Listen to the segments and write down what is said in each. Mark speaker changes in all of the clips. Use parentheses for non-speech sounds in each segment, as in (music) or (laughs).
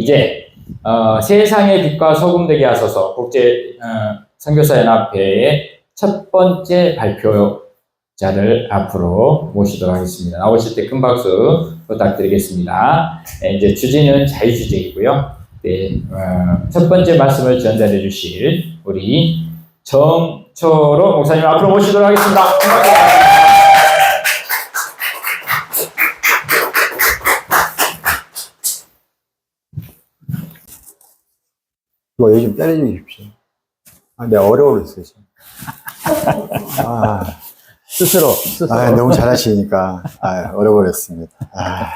Speaker 1: 이제 어, 세상의 빛과 소금 되게 하소서 국제 어, 선교사 연합회의 첫 번째 발표자를 앞으로 모시도록 하겠습니다. 나오실 때 큰 박수 부탁드리겠습니다. 네, 이제 주제는 자유주제이고요. 네, 어, 첫 번째 말씀을 전달해 주실 우리 정초로 목사님 앞으로 모시도록 하겠습니다.
Speaker 2: 이거 요즘 때려주십시오. 아, 내가 어려워졌어요, 지금. 아,
Speaker 3: 스스로 스스로
Speaker 2: 아, 너무 잘하시니까, 아, 어려워졌습니다. 아,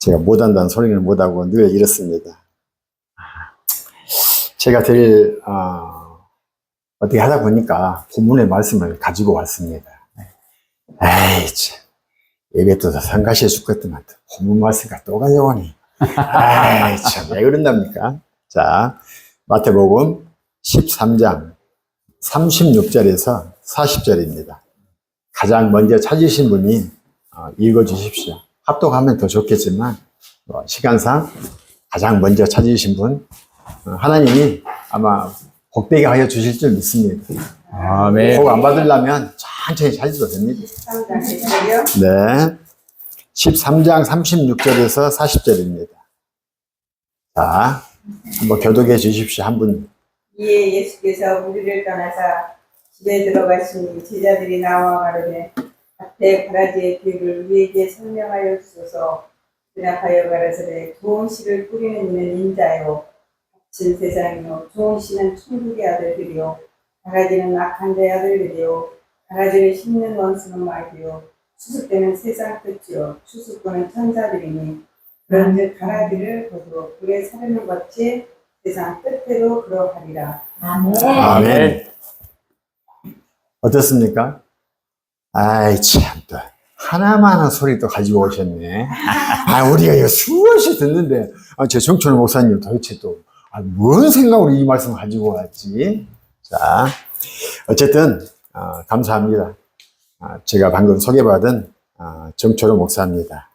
Speaker 2: 제가 못한다는 소리를 못하고 늘 이렇습니다. 제가 드릴, 어, 어떻게 하다 보니까 본문의 말씀을 가지고 왔습니다. 에이, 참. 예배 또 상가시에 죽겠더만 본문 말씀과 또 가져오니. 아이, 참, 왜 그런답니까? 자, 마태복음 13장 36절에서 40절입니다. 가장 먼저 찾으신 분이 어, 읽어 주십시오. 합독하면 더 좋겠지만, 어, 시간상 가장 먼저 찾으신 분, 어, 하나님이 아마 복되게 하여 주실 줄 믿습니다.
Speaker 1: 아멘.
Speaker 2: 복안 받으려면 천천히 찾으셔도 됩니다. 네. 13장 36절에서 40절입니다. 자, 한번 교독해 주십시오. 한 분.
Speaker 4: 이에 예수께서 우리를 떠나사 집에 들어가시니 제자들이 나와 가르되 앞에 가라지의 계획을 우리에게 설명하여 주소서 대답하여 가라사대 좋은 씨를 뿌리는 이는 인자요 갇힌 세상이요 좋은 씨는 천국의 아들들이요 가라지는 악한 자의 아들들이요 가라지를 심는 원수는 마귀요 추수때는 세상 끝이요 추수꾼은 천사들이니 그런즉 가라지를 거두어 불에 사르는 것이 세상 끝대로 그러하리라.
Speaker 2: 아멘. 어떻습니까? 아이, 참, 또. 하나만한 소리 또 가지고 오셨네. 아, 우리가 이거 수없이 듣는데, 아, 제 정철 목사님 도대체 또, 아, 뭔 생각으로 이 말씀을 가지고 왔지? 자, 어쨌든, 어, 감사합니다. 아, 제가 방금 소개받은 아, 정철호 목사입니다.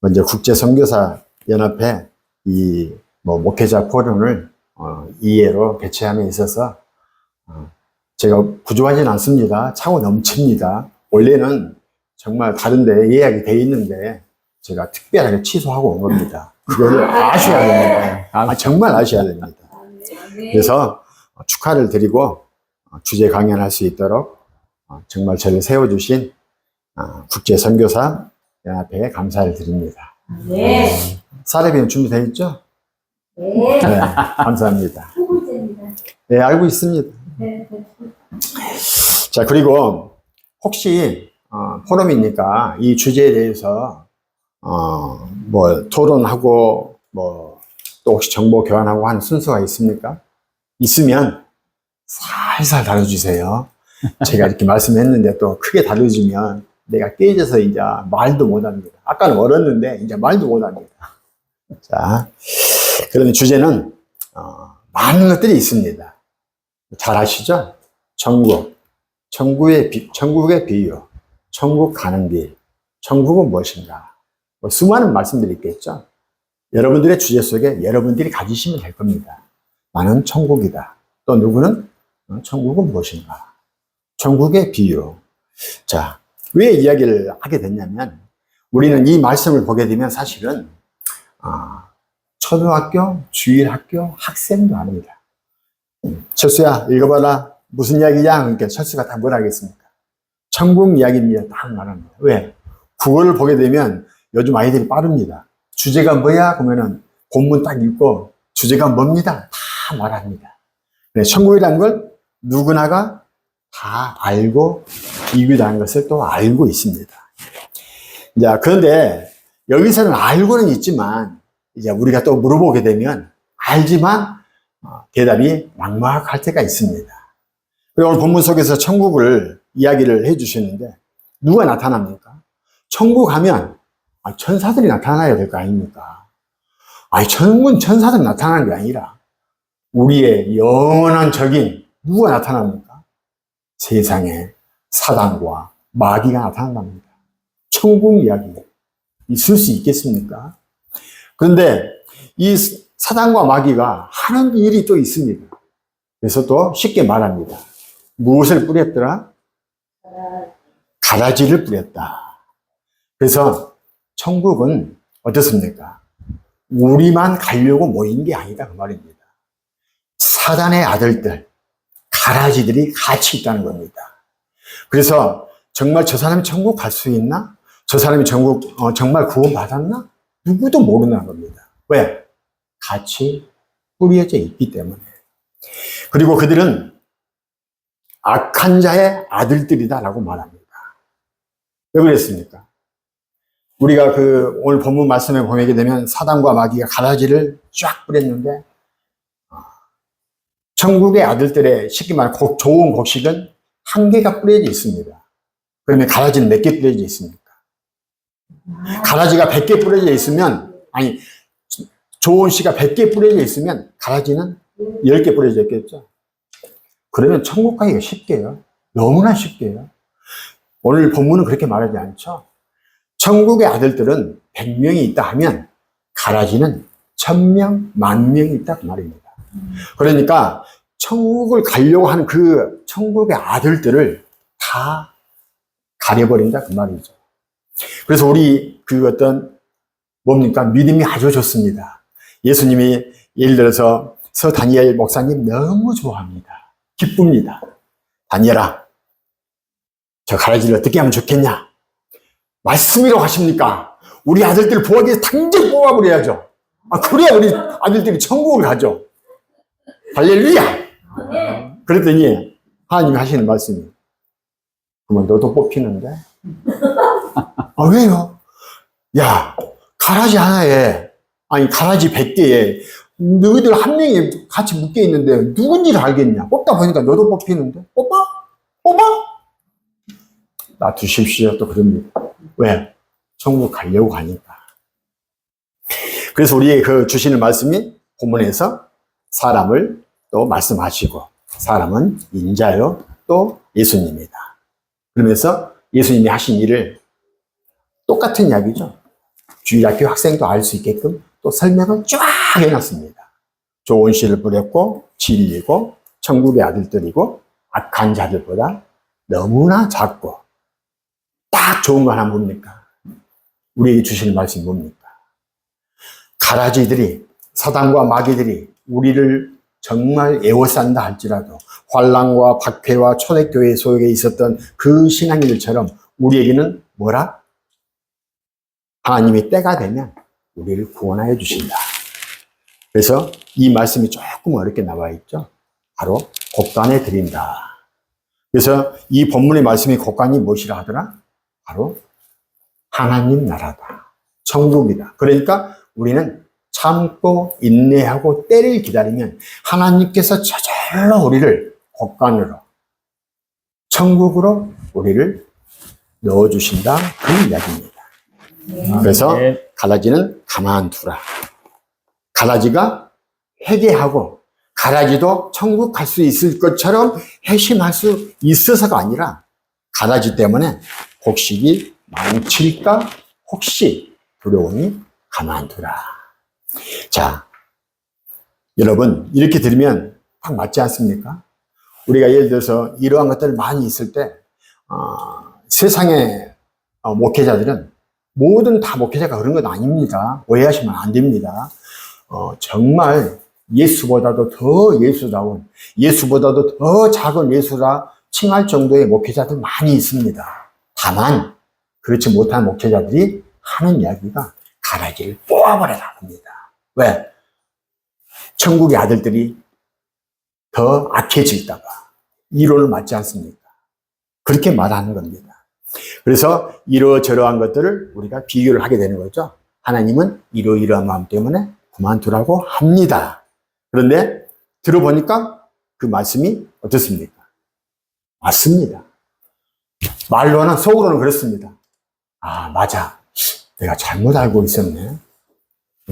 Speaker 2: 먼저 국제선교사 연합회 이 뭐 목회자 포럼을 어, 이해로 개최함에 있어서 어, 제가 부족하진 않습니다. 차고 넘칩니다. 원래는 정말 다른데 예약이 돼 있는데 제가 특별하게 취소하고 온 겁니다. 그걸 (laughs) 아셔야 됩니다. 아, 정말 아셔야 됩니다. 그래서 축하를 드리고 어, 주제 강연할 수 있도록 어, 정말 저를 세워주신 어, 국제 선교사 연합회에 감사를 드립니다.
Speaker 4: 네.
Speaker 2: 사례비는 준비되어 있죠?
Speaker 4: 네.
Speaker 2: 네, 감사합니다. 네, 알고 있습니다. 자, 그리고 혹시 어, 포럼이니까 이 주제에 대해서 어, 뭐 토론하고 뭐 또 혹시 정보 교환하고 하는 순서가 있습니까? 있으면 살살 다뤄주세요. 제가 이렇게 말씀했는데 또 크게 다뤄주면 내가 깨져서 이제 말도 못합니다. 아까는 얼었는데 이제 말도 못합니다. 자, 그러면 주제는 어, 많은 것들이 있습니다. 잘 아시죠? 천국, 천국의 비, 천국의 비유, 천국 가는 길, 천국은 무엇인가? 뭐 수많은 말씀들이 있겠죠. 여러분들의 주제 속에 여러분들이 가지시면 될 겁니다. 나는 천국이다. 또 누구는 어, 천국은 무엇인가? 천국의 비유. 자, 왜 이야기를 하게 됐냐면 우리는 이 말씀을 보게 되면 사실은 아, 초등학교, 주일학교 학생도 아닙니다. 철수야, 읽어봐라. 무슨 이야기냐? 그러니까 철수가 다 뭐라 하겠습니까? 천국 이야기입니다. 딱 말합니다. 왜? 국어를 보게 되면 요즘 아이들이 빠릅니다. 주제가 뭐야? 그러면은 본문 딱 읽고 주제가 뭡니다. 다 말합니다. 네, 천국이라는 걸 누구나가 다 알고 이기다는 것을 또 알고 있습니다. 자, 그런데 여기서는 알고는 있지만 이제 우리가 또 물어보게 되면 알지만 어, 대답이 막막할 때가 있습니다. 그리고 오늘 본문 속에서 천국을 이야기를 해 주시는데 누가 나타납니까? 천국 하면 아, 천사들이 나타나야 될 거 아닙니까? 아니, 천국은 천사들이 나타나는 게 아니라 우리의 영원한 적인 누가 나타납니까? 세상에 사단과 마귀가 나타난답니다. 천국 이야기 있을 수 있겠습니까? 그런데 이 사단과 마귀가 하는 일이 또 있습니다. 그래서 또 쉽게 말합니다. 무엇을 뿌렸더라? 가라지를 뿌렸다. 그래서 천국은 어떻습니까? 우리만 가려고 모인 게 아니다. 그 말입니다. 사단의 아들들, 가라지들이 같이 있다는 겁니다. 그래서 정말 저 사람이 천국 갈 수 있나? 저 사람이 천국, 어, 정말 구원받았나? 누구도 모르는 겁니다. 왜? 같이 뿌려져 있기 때문에. 그리고 그들은 악한 자의 아들들이다라고 말합니다. 왜 그랬습니까? 우리가 그 오늘 본문 말씀에 보게 되면 사단과 마귀가 가라지를 쫙 뿌렸는데 어, 천국의 아들들의 쉽게 말해 곡- 좋은 곡식은 한 개가 뿌려져 있습니다. 그러면 가라지는 몇 개 뿌려져 있습니까? 가라지가 100개 뿌려져 있으면 아니 좋은 씨가 100개 뿌려져 있으면 가라지는 10개 뿌려져 있겠죠. 그러면 천국 가기가 쉽게요. 너무나 쉽게요. 오늘 본문은 그렇게 말하지 않죠. 천국의 아들들은 100명이 있다 하면 가라지는 1000명, 만 명이 있다 그 말입니다. 그러니까 천국을 가려고 하는 그 천국의 아들들을 다 가려버린다 그 말이죠. 그래서 우리 그 어떤 뭡니까 믿음이 아주 좋습니다. 예수님이 예를 들어서 서 다니엘 목사님 너무 좋아합니다. 기쁩니다. 다니엘아, 저 가라지를 어떻게 하면 좋겠냐? 말씀이라고 하십니까? 우리 아들들 부하기 위해서 당장 뽑아버려야죠. 아, 그래야 우리 아들들이 천국을 가죠. 할렐루야! 그랬더니 하나님이 하시는 말씀이 그러면 너도 뽑히는데? (laughs) 아, 왜요? 야, 가라지 하나에, 아니, 가라지 100개에 너희들 한 명이 같이 묶여 있는데 누군지를 알겠냐? 뽑다 보니까 너도 뽑히는데? 뽑아? 뽑아? 놔두십시오. 또 그럽니다. 왜? 천국 가려고 가니까. 그래서 우리 그 주시는 말씀이 본문에서 사람을 또 말씀하시고 사람은 인자요 또 예수님이다. 그러면서 예수님이 하신 일을 똑같은 이야기죠. 주일학교 학생도 알 수 있게끔 또 설명을 쫙 해놨습니다. 좋은 씨를 뿌렸고 진리고 천국의 아들들이고 악한 자들보다 너무나 작고 딱 좋은 거 하나 뭡니까? 우리에게 주시는 말씀이 뭡니까? 가라지들이 사단과 마귀들이 우리를 정말 애워싼다 할지라도 환란과 박해와 초대교회 속에 있었던 그 신앙인들처럼 우리에게는 뭐라? 하나님이 때가 되면 우리를 구원하여 주신다. 그래서 이 말씀이 조금 어렵게 나와 있죠. 바로 곡간에 드린다. 그래서 이 본문의 말씀이 곡간이 무엇이라 하더라? 바로 하나님 나라다. 천국이다. 그러니까 우리는 참고 인내하고 때를 기다리면 하나님께서 저절로 우리를 곡간으로 천국으로 우리를 넣어주신다. 그 이야기입니다. 그래서
Speaker 1: 네.
Speaker 2: 가라지는 가만두라. 가라지가 회개하고 가라지도 천국 갈 수 있을 것처럼 회심할 수 있어서가 아니라 가라지 때문에 곡식이 망칠까 혹시 두려우니 가만두라. 자, 여러분 이렇게 들으면 딱 맞지 않습니까? 우리가 예를 들어서 이러한 것들 많이 있을 때 어, 세상의 어, 목회자들은 모든 다 목회자가 그런 건 아닙니다. 오해하시면 안 됩니다. 어, 정말 예수보다도 더 예수다운, 예수보다도 더 작은 예수라 칭할 정도의 목회자들 많이 있습니다. 다만, 그렇지 못한 목회자들이 하는 이야기가 가라지를 뽑아버려라 합니다. 왜? 천국의 아들들이 더 악해질까봐. 이론을 맞지 않습니까? 그렇게 말하는 겁니다. 그래서 이러저러한 것들을 우리가 비교를 하게 되는 거죠. 하나님은 이러이러한 마음 때문에 그만두라고 합니다. 그런데 들어보니까 그 말씀이 어떻습니까? 맞습니다. 말로는 속으로는 그렇습니다. 아, 맞아. 내가 잘못 알고 있었네.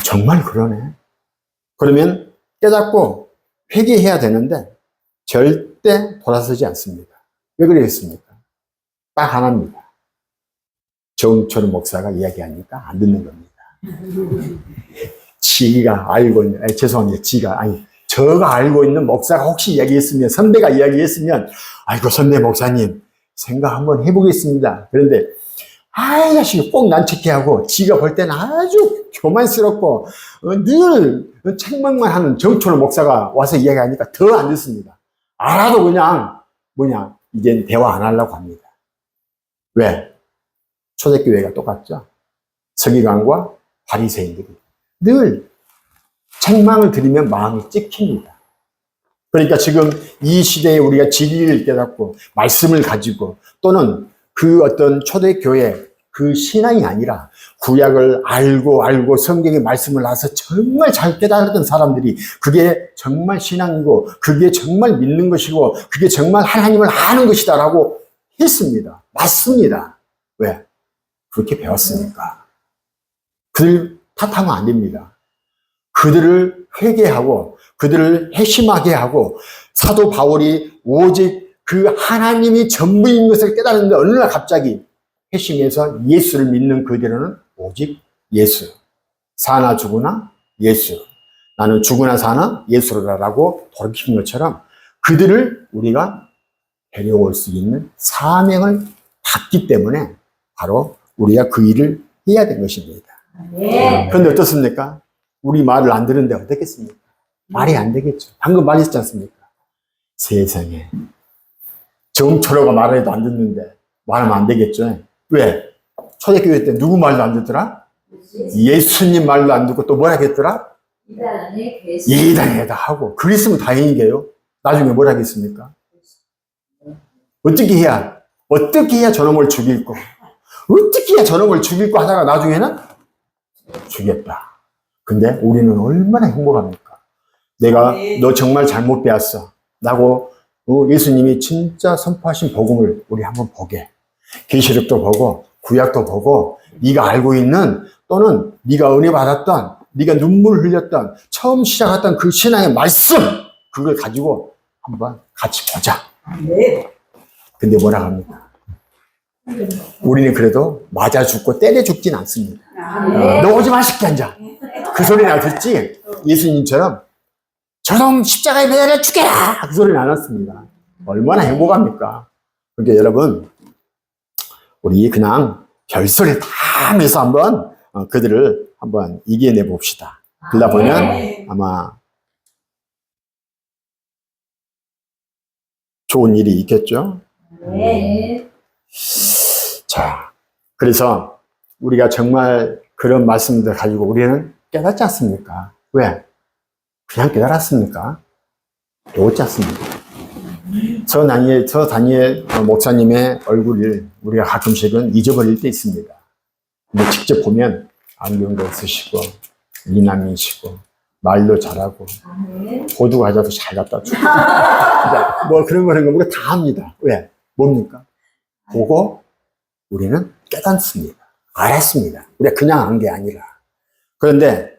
Speaker 2: 정말 그러네. 그러면 깨닫고 회개해야 되는데 절대 돌아서지 않습니다. 왜 그러겠습니까? 딱 하나입니다. 정철 목사가 이야기하니까 안 듣는 겁니다. (laughs) 지가 알고 있는, 아니, 죄송합니다. 지가, 아니, 저가 알고 있는 목사가 혹시 이야기했으면, 선배가 이야기했으면, 아이고, 선배 목사님, 생각 한번 해보겠습니다. 그런데, 아이, 자식이 꼭 난척해 하고, 지가 볼 때는 아주 교만스럽고, 어, 늘 책망만 하는 정초로 목사가 와서 이야기하니까 더 안 듣습니다. 알아도 그냥, 뭐냐, 이젠 대화 안 하려고 합니다. 왜? 초대교회가 똑같죠? 서기관과 바리새인들이 늘 책망을 들으면 마음이 찍힙니다. 그러니까 지금 이 시대에 우리가 진리를 깨닫고 말씀을 가지고 또는 그 어떤 초대교회 그 신앙이 아니라 구약을 알고 알고 성경의 말씀을 나서 정말 잘 깨달았던 사람들이 그게 정말 신앙이고 그게 정말 믿는 것이고 그게 정말 하나님을 아는 것이다라고 했습니다. 맞습니다. 왜? 그렇게 배웠으니까. 그들 탓하면 안 됩니다. 그들을 회개하고 그들을 회심하게 하고 사도 바울이 오직 그 하나님이 전부인 것을 깨달았는데 어느 날 갑자기 회심해서 예수를 믿는 그들은 오직 예수. 사나 죽으나 예수. 나는 죽으나 사나 예수로라라고 돌이킨 것처럼 그들을 우리가 데려올 수 있는 사명을 받기 때문에 바로 우리가 그 일을 해야 된 것입니다.
Speaker 5: 네.
Speaker 2: 그런데 어떻습니까? 우리 말을 안 듣는데 어떻겠습니까? 말이 안 되겠죠. 방금 말했지 않습니까? 세상에. 정초로가 말해도 안 듣는데 말하면 안 되겠죠. 왜? 초대교회 때 누구 말도 안 듣더라? 예수 님 말도 안 듣고 또 뭐라 했더라? 예단에다 하고. 그랬으면 다행이게요. 나중에 뭘 하겠습니까? 어떻게 해야, 어떻게 해야 저놈을 죽일고, 어떻게 해야 저놈을 죽일고 하다가 나중에는 죽였다. 근데 우리는 얼마나 행복합니까? 내가
Speaker 4: 네.
Speaker 2: 너 정말 잘못 배웠어. 라고 어, 예수님이 진짜 선포하신 복음을 우리 한번 보게. 계시록도 보고 구약도 보고 네가 알고 있는 또는 네가 은혜 받았던 네가 눈물을 흘렸던 처음 시작했던 그 신앙의 말씀 그걸 가지고 한번 같이 보자.
Speaker 4: 네.
Speaker 2: 근데 뭐라 합니까? 우리는 그래도 맞아 죽고 때려 죽진 않습니다.
Speaker 4: 아,
Speaker 5: 네.
Speaker 2: 너 오지 마, 새끼 앉아. 그 소리는 안 듣지? 예수님처럼 저놈 십자가에 매달려 죽여라! 그 소리는 안 왔습니다. 얼마나 행복합니까? 그러니까 여러분, 우리 그냥 별소리 다 하면서 한번 어, 그들을 한번 이겨내 봅시다. 그러다 보면
Speaker 4: 네.
Speaker 2: 아마 좋은 일이 있겠죠?
Speaker 5: 네.
Speaker 2: 자, 그래서 우리가 정말 그런 말씀들 가지고 우리는 깨닫지 않습니까? 왜? 그냥 깨달았습니까? 배웠지 않습니까? 저 다니엘, 저 다니엘 목사님의 얼굴을 우리가 가끔씩은 잊어버릴 때 있습니다. 근데 직접 보면 안경도 쓰시고, 미남이시고, 말도 잘하고,
Speaker 5: 네.
Speaker 2: 호두 과자도 잘 갖다 주고. (laughs) 뭐 그런 거 그런 거 우리가 다 합니다. 왜? 뭡니까? 보고 우리는 깨닫습니다. 알았습니다. 우리가 그냥 안게 아니라. 그런데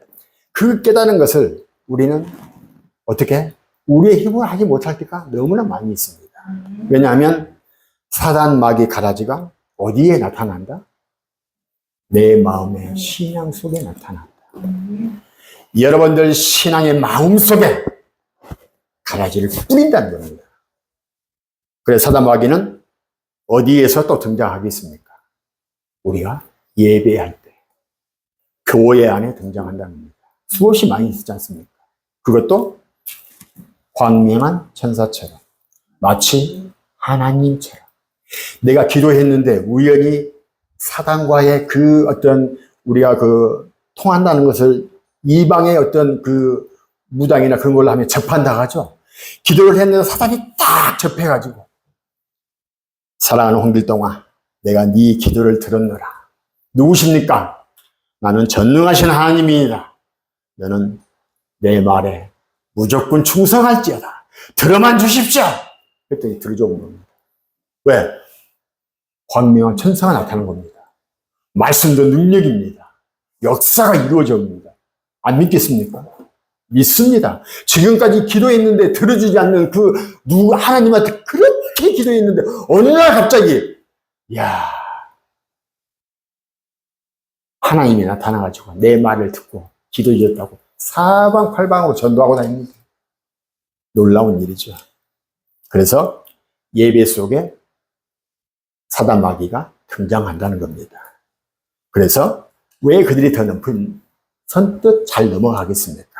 Speaker 2: 그 깨달은 것을 우리는 어떻게? 우리의 힘으로 하지 못할 때가 너무나 많이 있습니다. 왜냐하면 사단 마귀 가라지가 어디에 나타난다? 내 마음의 신앙 속에 나타난다. 여러분들 신앙의 마음 속에 가라지를 뿌린다는 겁니다. 그래서 사단 마귀는 어디에서 또 등장하겠습니까? 우리가 예배할 때, 교회 안에 등장한다는 겁니다. 수없이 많이 있지 않습니까? 그것도 광명한 천사처럼, 마치 하나님처럼. 내가 기도했는데 우연히 사단과의 그 어떤 우리가 그 통한다는 것을 이방의 어떤 그 무당이나 그런 걸로 하면 접한다가죠. 기도를 했는데 사단이 딱 접해가지고 사랑하는 홍길동아, 내가 네 기도를 들었노라. 누구십니까? 나는 전능하신 하나님이다. 너는 내 말에 무조건 충성할지어다. 들어만 주십시오. 그랬더니 들어줘온 겁니다. 왜? 광명한 천사가 나타난 겁니다. 말씀도 능력입니다. 역사가 이루어집니다. 안 믿겠습니까? 믿습니다. 지금까지 기도했는데 들어주지 않는 그 누구 하나님한테 그렇게 기도했는데 어느 날 갑자기 야 하나님이 나타나가지고 내 말을 듣고 기도해줬다고 사방팔방으로 전도하고 다닙니다. 놀라운 일이죠. 그래서 예배 속에 사단 마귀가 등장한다는 겁니다. 그래서 왜 그들이 더 높은 선뜻 잘 넘어가겠습니까?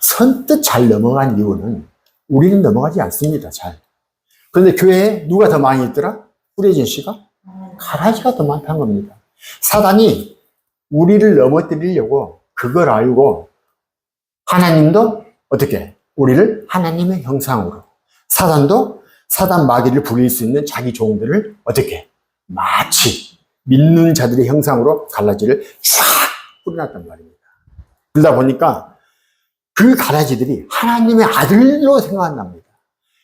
Speaker 2: 선뜻 잘 넘어간 이유는 우리는 넘어가지 않습니다. 잘. 그런데 교회에 누가 더 많이 있더라? 뿌려진 씨가 가라지가 더 많다는 겁니다. 사단이 우리를 넘어뜨리려고 그걸 알고 하나님도 어떻게 우리를 하나님의 형상으로 사단도 사단 마귀를 부릴 수 있는 자기 종들을 어떻게 마치 믿는 자들의 형상으로 갈라지를 쫙 뿌려놨단 말입니다. 그러다 보니까 그 가라지들이 하나님의 아들로 생각한답니다.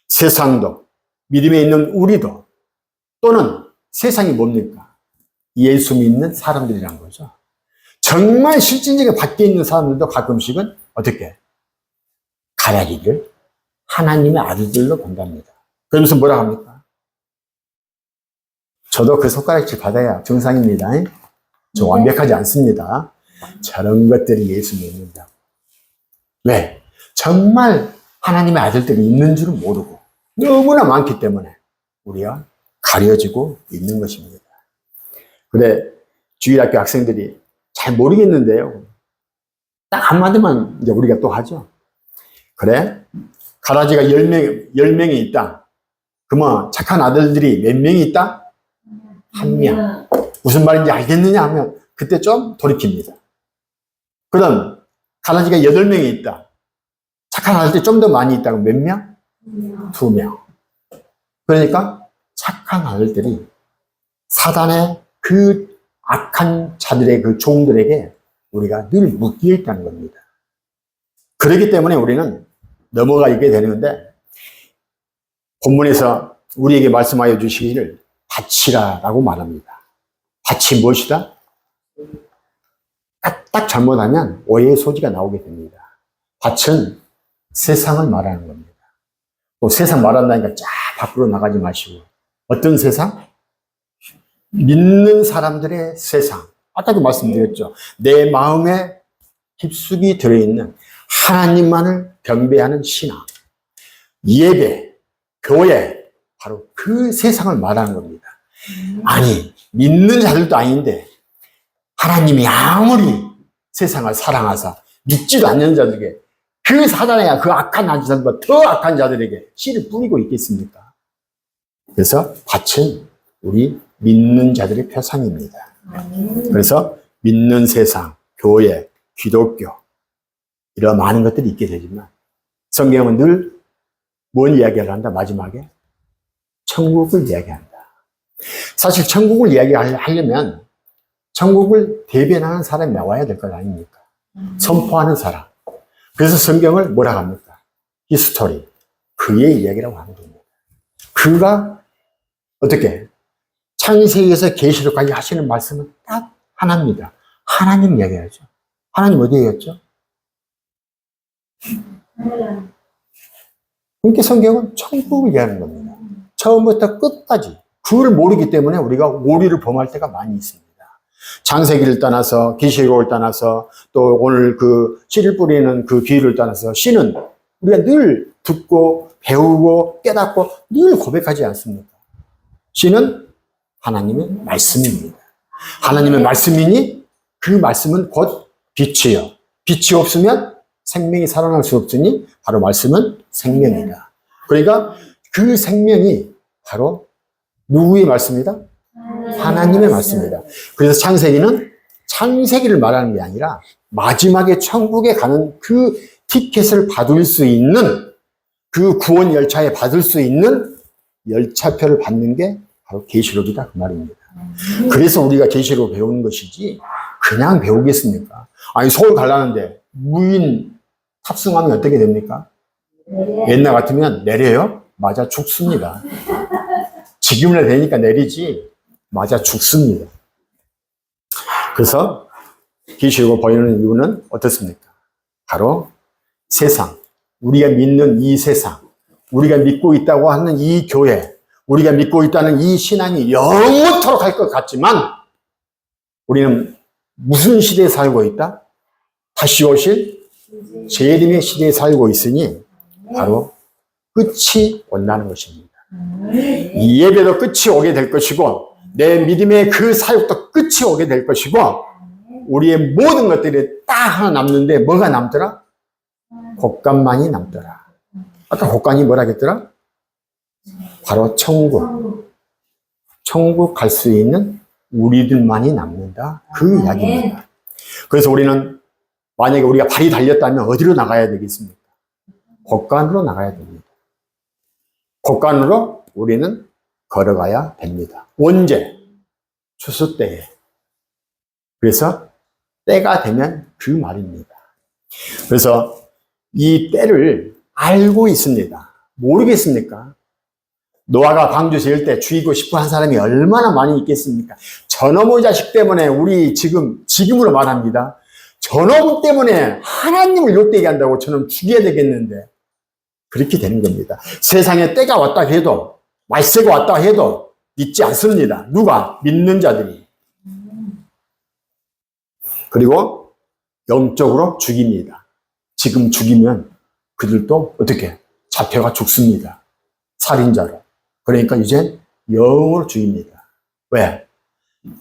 Speaker 2: 세상도 믿음에 있는 우리도 또는 세상이 뭡니까? 예수 믿는 사람들이란 거죠. 정말 실질적인 밖에 있는 사람들도 가끔씩은 어떻게? 가라지를 하나님의 아들들로 본답니다. 그러면서 뭐라 합니까? 저도 그 손가락질 받아야 정상입니다. 저
Speaker 5: 네.
Speaker 2: 완벽하지 않습니다. 저런 것들이 예수 믿는다. 왜? 정말 하나님의 아들들이 있는 줄은 모르고 너무나 많기 때문에 우리가 가려지고 있는 것입니다. 그래, 주일학교 학생들이 잘 모르겠는데요. 딱 한마디만 이제 우리가 또 하죠. 그래, 가라지가 10명, 10명이 있다. 그러면 착한 아들들이 몇 명이 있다? 한 명. 무슨 말인지 알겠느냐 하면 그때 좀 돌이킵니다. 그럼 가라지가 8명이 있다. 착한 아들들이 좀 더 많이 있다고 몇 명? 두 명. 그러니까 착한 아들들이 사단의 그 악한 자들의 그 종들에게 우리가 늘 묶여 있다는 겁니다. 그렇기 때문에 우리는 넘어가 있게 되는데 본문에서 우리에게 말씀하여 주시기를 바치라라고 말합니다. 밭이 무엇이다? 딱, 딱 잘못하면 오해의 소지가 나오게 됩니다. 밭은 세상을 말하는 겁니다. 또 세상 말한다니까 쫙 밖으로 나가지 마시고 어떤 세상? 믿는 사람들의 세상. 아까도 말씀드렸죠. 내 마음에 깊숙이 들어있는 하나님만을 경배하는 신앙, 예배, 교회, 바로 그 세상을 말하는 겁니다. 아니, 믿는 자들도 아닌데, 하나님이 아무리 세상을 사랑하사 믿지도 않는 자들에게 그 사단의 그 악한 자들보다 더 악한 자들에게 씨를 뿌리고 있겠습니까? 그래서 밭은 우리 믿는 자들의 표상입니다. 그래서 믿는 세상, 교회, 기독교 이런 많은 것들이 있게 되지만 성경은 늘 뭔 이야기를 한다 마지막에 천국을 이야기한다. 사실 천국을 이야기하려면 천국을 대변하는 사람이 나와야 될 것 아닙니까? 선포하는 사람. 그래서 성경을 뭐라 합니까? 히스토리. 그의 이야기라고 하는 겁니다. 그가 어떻게 창세기에서 계시록까지 하시는 말씀은 딱 하나입니다. 하나님 이야기하죠. 하나님 어디 얘기했죠? 그러니까 성경은 천국을 얘기하는 겁니다. 처음부터 끝까지. 그걸 모르기 때문에 우리가 오리를 범할 때가 많이 있습니다. 장세기를 떠나서 계시록을 떠나서 또 오늘 그 씨를 뿌리는 그 비유를 떠나서 씨는 우리가 늘 듣고 배우고 깨닫고 늘 고백하지 않습니까? 씨는 하나님의 말씀입니다. 하나님의 말씀이니 그 말씀은 곧 빛이요. 빛이 없으면 생명이 살아날 수 없으니 바로 말씀은 생명이다. 그러니까 그 생명이 바로 누구의 말씀이다? 하나님의 말씀이다. 그래서 창세기는 창세기를 말하는 게 아니라 마지막에 천국에 가는 그 티켓을 받을 수 있는 그 구원 열차에 받을 수 있는 열차표를 받는 게 바로 계시록이다 그 말입니다. 그래서 우리가 계시록 배우는 것이지 그냥 배우겠습니까? 아니 서울 가려는데 무인 탑승하면 어떻게 됩니까? 옛날 같으면 내려요? 맞아 죽습니다. 지금이라 되니까 내리지 맞아 죽습니다. 그래서 계시록을 보이는 이유는 어떻습니까? 바로 세상, 우리가 믿는 이 세상, 우리가 믿고 있다고 하는 이 교회, 우리가 믿고 있다는 이 신앙이 영원토록 할 것 같지만 우리는 무슨 시대에 살고 있다? 다시 오실 재림의 시대에 살고 있으니 바로 끝이 온다는 것입니다. 이 예배도 끝이 오게 될 것이고 내 믿음의 그 사역도 끝이 오게 될 것이고 우리의 모든 것들이 딱 하나 남는데 뭐가 남더라? 곡간만이 남더라. 아까 곡간이 뭐라 했더라? 바로 천국. 천국 갈 수 있는 우리들만이 남는다. 그 이야기입니다. 그래서 우리는 만약에 우리가 발이 달렸다면 어디로 나가야 되겠습니까? 곡간으로 나가야 됩니다. 곡간으로 우리는 걸어가야 됩니다. 언제? 추수 때에. 그래서 때가 되면 그 말입니다. 그래서 이 때를 알고 있습니다. 모르겠습니까? 노아가 방주 지을 때 죽이고 싶어 한 사람이 얼마나 많이 있겠습니까? 저놈의 자식 때문에 우리 지금, 지금으로 말합니다. 저놈 때문에 하나님을 욕되게 한다고 저놈 죽여야 되겠는데, 그렇게 되는 겁니다. 세상에 때가 왔다 해도, 말세가 왔다 해도 믿지 않습니다. 누가? 믿는 자들이. 그리고 영적으로 죽입니다. 지금 죽이면 그들도 어떻게? 잡혀가 죽습니다. 살인자로. 그러니까 이제 영으로 죽입니다. 왜?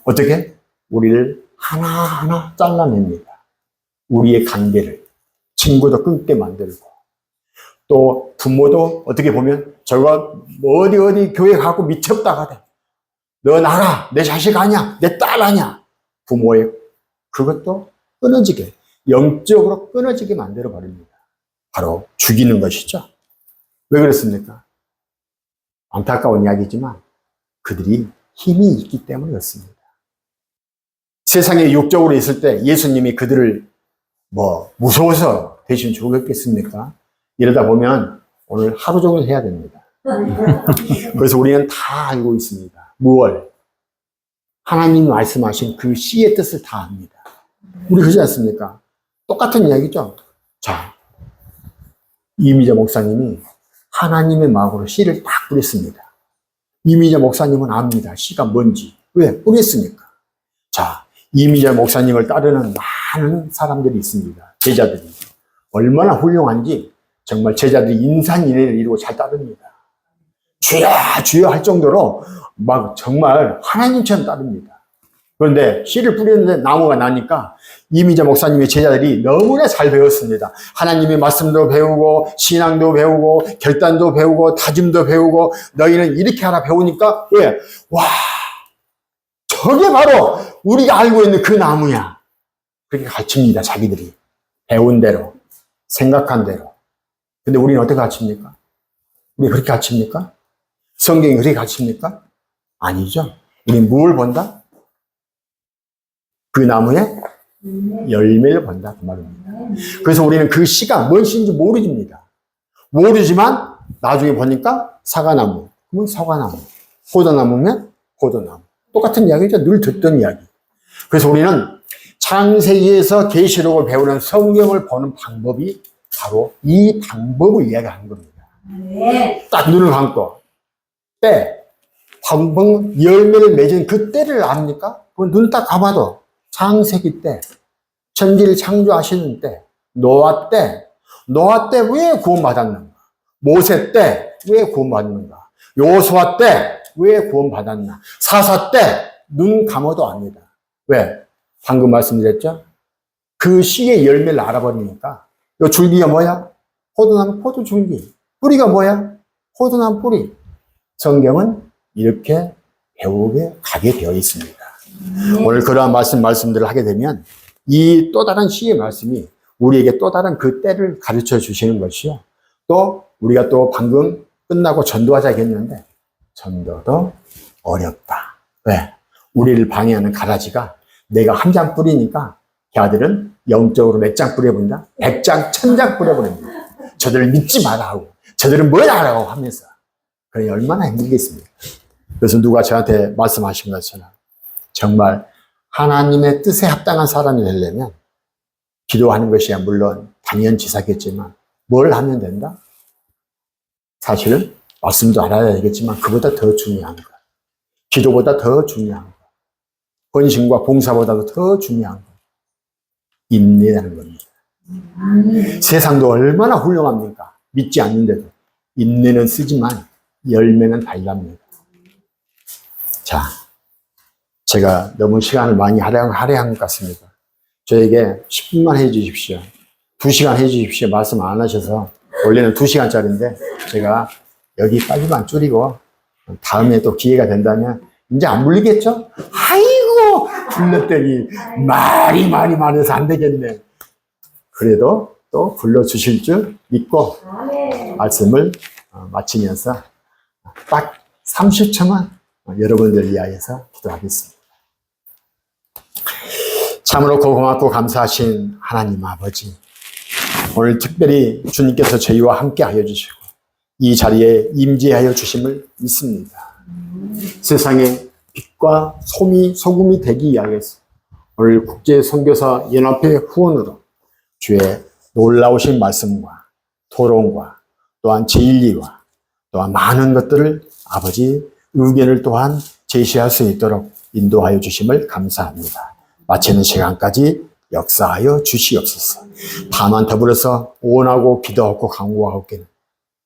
Speaker 2: 어떻게? 우리를 하나하나 잘라냅니다. 우리의 관계를. 친구도 끊게 만들고. 또 부모도 어떻게 보면 저거 뭐 어디 어디 교회 가고 미쳤다 하대. 너 나가. 내 자식 아니야. 내 딸 아니야. 부모의 그것도 끊어지게, 영적으로 끊어지게 만들어 버립니다. 바로 죽이는 것이죠. 왜 그렇습니까? 안타까운 이야기지만 그들이 힘이 있기 때문에 그렇습니다. 세상에 육적으로 있을 때 예수님이 그들을 뭐 무서워서 대신 죽였겠습니까? 이러다 보면 오늘 하루 종일 해야 됩니다. 그래서 우리는 다 알고 있습니다. 무얼? 하나님 말씀하신 그 씨의 뜻을 다 압니다. 우리 그러지 않습니까? 똑같은 이야기죠. 자, 이미자 목사님이 하나님의 마음으로 씨를 딱 뿌렸습니다. 이미자 목사님은 압니다. 씨가 뭔지. 왜? 뿌렸으니까. 자, 이미자 목사님을 따르는 많은 사람들이 있습니다. 제자들이. 얼마나 훌륭한지 정말 제자들이 인산인해를 이루고 잘 따릅니다. 주여, 주여 할 정도로 막 정말 하나님처럼 따릅니다. 그런데 씨를 뿌렸는데 나무가 나니까 이미자 목사님의 제자들이 너무나 잘 배웠습니다. 하나님의 말씀도 배우고 신앙도 배우고 결단도 배우고 다짐도 배우고 너희는 이렇게 하나 배우니까 왜? 와 저게 바로 우리가 알고 있는 그 나무야. 그렇게 가르칩니다. 자기들이 배운 대로 생각한 대로. 근데 우리는 어떻게 가르칩니까? 우리 그렇게 가르칩니까? 성경이 그렇게 가르칩니까? 아니죠. 우리 뭘 본다? 그 나무에 열매를 본다 그 말입니다. 그래서 우리는 그 씨가 뭔 씨인지 모르집니다. 모르지만 나중에 보니까 사과나무, 그러면 사과나무, 포도나무면 포도나무. 똑같은 이야기죠. 늘 듣던 이야기. 그래서 우리는 창세기에서 계시록을 배우는 성경을 보는 방법이 바로 이 방법을 이야기하는 겁니다.
Speaker 5: 네.
Speaker 2: 딱 눈을 감고 때, 방방 열매를 맺은 그 때를 압니까? 눈딱 감아도 창세기 때, 천지를 창조하시는 때, 노아 때, 노아 때 왜 구원받았는가? 모세 때 왜 구원받는가? 요수아 때 왜 구원받았나? 사사 때 눈 감아도 압니다. 왜? 방금 말씀드렸죠? 그 씨의 열매를 알아버리니까 요 줄기가 뭐야? 포도나무 포도 줄기. 뿌리가 뭐야? 포도나무 뿌리. 성경은 이렇게 배우게 가게 되어 있습니다. 오늘 그러한 말씀, 말씀들을 하게 되면 이 또 다른 시의 말씀이 우리에게 또 다른 그 때를 가르쳐 주시는 것이요. 또 우리가 또 방금 끝나고 전도하자 했는데 전도도 어렵다. 왜? 우리를 방해하는 가라지가 내가 한 장 뿌리니까 걔들은 영적으로 몇 장 뿌려본다? 백 장, 천 장 뿌려버립니다. 저들을 믿지 마라 하고 저들은 뭐야 라고 하면서 그래 얼마나 힘들겠습니까? 그래서 누가 저한테 말씀하신 것처럼 정말 하나님의 뜻에 합당한 사람이 되려면 기도하는 것이야 물론 당연지사겠지만 뭘 하면 된다? 사실은 말씀도 알아야 되겠지만 그보다 더 중요한 것 기도보다 더 중요한 것 헌신과 봉사보다도 더 중요한 것 인내라는 겁니다. 세상도 얼마나 훌륭합니까? 믿지 않는데도 인내는 쓰지만 열매는 달랍니다. 자, 제가 너무 시간을 많이 할애한, 할애한 것 같습니다. 저에게 10분만 해주십시오. 2시간 해주십시오. 말씀 안 하셔서 원래는 2시간짜리인데 제가 여기까지만 줄이고 다음에 또 기회가 된다면 이제 안 물리겠죠? 아이고 불렀더니 말이 많이 많아서 안 되겠네. 그래도 또 불러주실 줄 믿고. 말씀을 어, 마치면서 딱 30초만 여러분들 위하여서 기도하겠습니다. 참으로 고맙고 감사하신 하나님 아버지, 오늘 특별히 주님께서 저희와 함께 하여 주시고 이 자리에 임재하여 주심을 믿습니다. 세상에 빛과 솜이 소금이 되기 위하여서 오늘 국제 선교사 연합회 후원으로 주의 놀라우신 말씀과 토론과 또한 진리와 또한 많은 것들을 아버지 의견을 또한 제시할 수 있도록 인도하여 주심을 감사합니다. 마치는 시간까지 역사하여 주시옵소서. 다만 더불어서 원하고 기도하고 강구하옵기는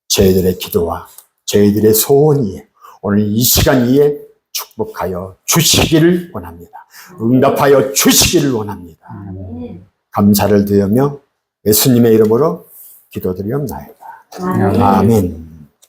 Speaker 2: 저희들의 기도와 저희들의 소원이에 오늘 이 시간 위에 축복하여 주시기를 원합니다. 응답하여 주시기를 원합니다.
Speaker 5: 아멘.
Speaker 2: 감사를 드리며 예수님의 이름으로 기도드리옵나이다.
Speaker 5: 아멘.
Speaker 2: 아멘.